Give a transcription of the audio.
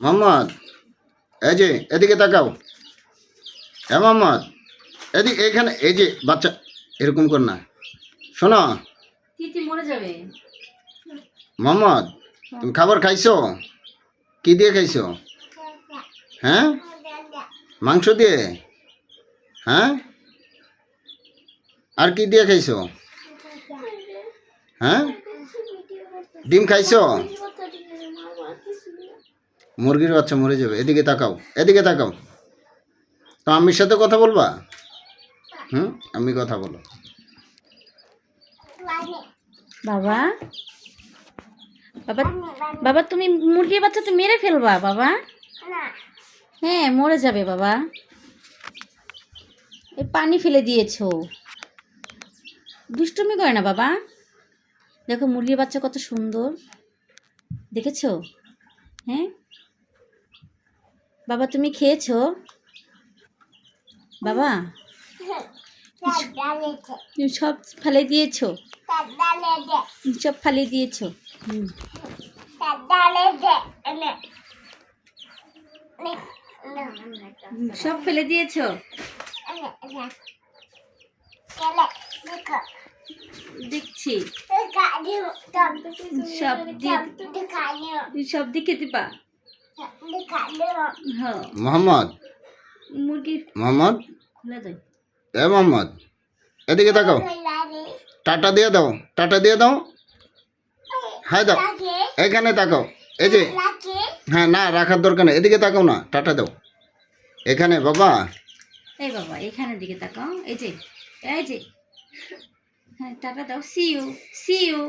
মোহাম্মদ এই যে এদিকে তাকাও। হ্যাঁ মোহাম্মদ এদিকে এখানে এই যে বাচ্চা এরকম কর না। শোনো। তিতি মরে যাবে। মোহাম্মদ তুমি খাবার খাইছো? কি দিয়ে খাইছো? হ্যাঁ? মাংস দিয়ে? হ্যাঁ? আর কি দিয়ে খাইছো? হ্যাঁ? ডিম খাইছো? মুরগির বাচ্চা মরে যাবে। এদিকে তাকাও এদিকে তাকাও। তো আম্মির সাথে কথা বলবা? হুম? আমি কথা বলো। বাবা? বাবা বাবা তুমি মুরগির বাচ্চা তো মেরে ফেলবা বাবা। হ্যাঁ মরে যাবে বাবা। এই পানি ফেলে দিয়েছ। দুষ্টুমি করে না বাবা। দেখো মুরগির বাচ্চা কত সুন্দর। দেখেছ? হ্যাঁ? বাবা, তুমি খেয়েছো? বাবা? তুমি সব ফেলে দিয়েছ? সব ফেলে দিয়েছ? সব ফেলে দিয়েছ? দেখছি। সব দিয়ে তুমি মোহাম্মদ? মুরগির মোহাম্মদ? এ মোহাম্মদ এদিকে তাকাও টাটা দিয়ে দাও টাটা দিয়ে দাও। হাই দাও। এখানে তাকাও এই যে হ্যাঁ না রাখার দরকার নেই। এদিকে তাকাও না টাটা দাও। এখানে বাবা। এই বাবা এখানের দিকে তাকাও। এই যে এই যে। হ্যাঁ টাটা দাও। C you C you